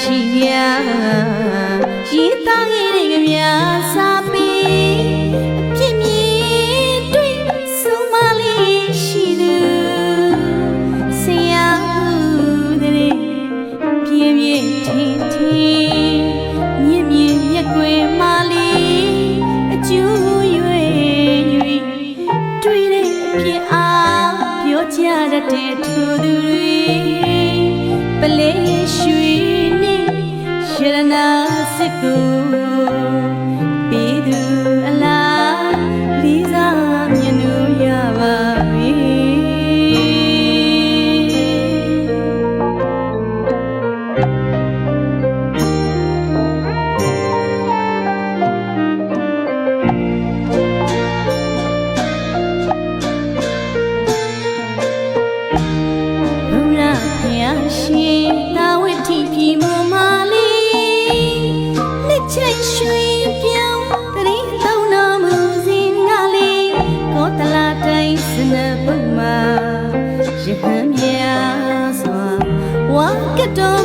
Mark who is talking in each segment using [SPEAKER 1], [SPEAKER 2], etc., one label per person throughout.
[SPEAKER 1] ရှိမြရေးသား ကြရတဲ့သူသူတွေပလဲရွှေနဲ့ရတနာစစ်ကို get done.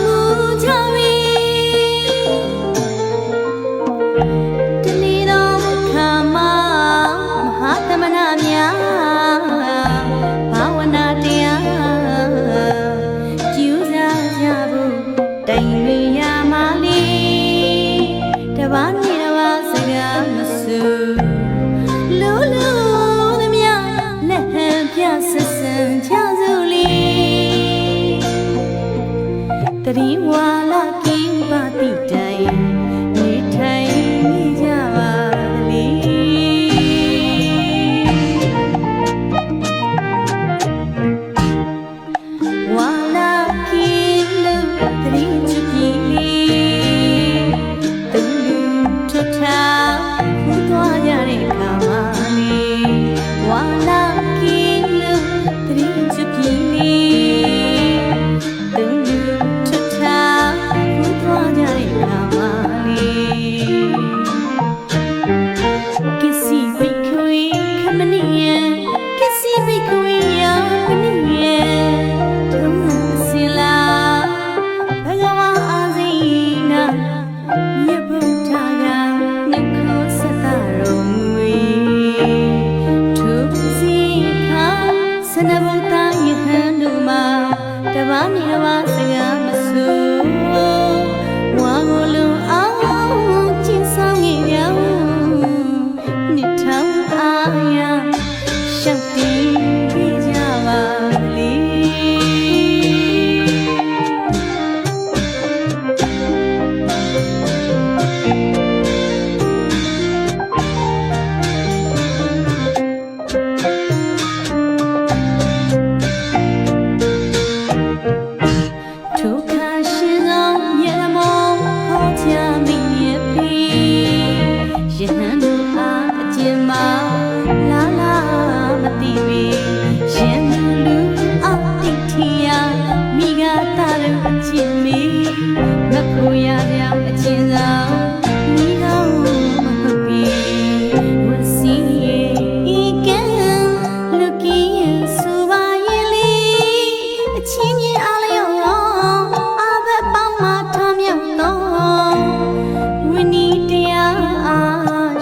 [SPEAKER 1] တရီဝါလာကင်းပါတိတိုင် တပါးမြင်ပါစကားမဆူ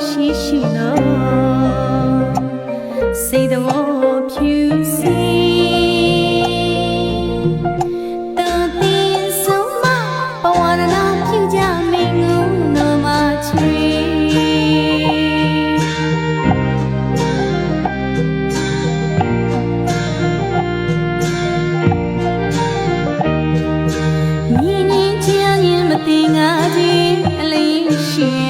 [SPEAKER 1] ရှိရှိနော်စိတ်တော်ဖြူစီ你你见你没得眼睛，泪水。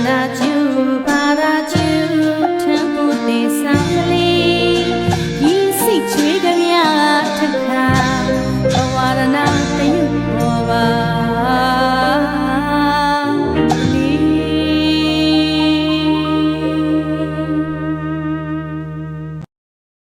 [SPEAKER 1] not you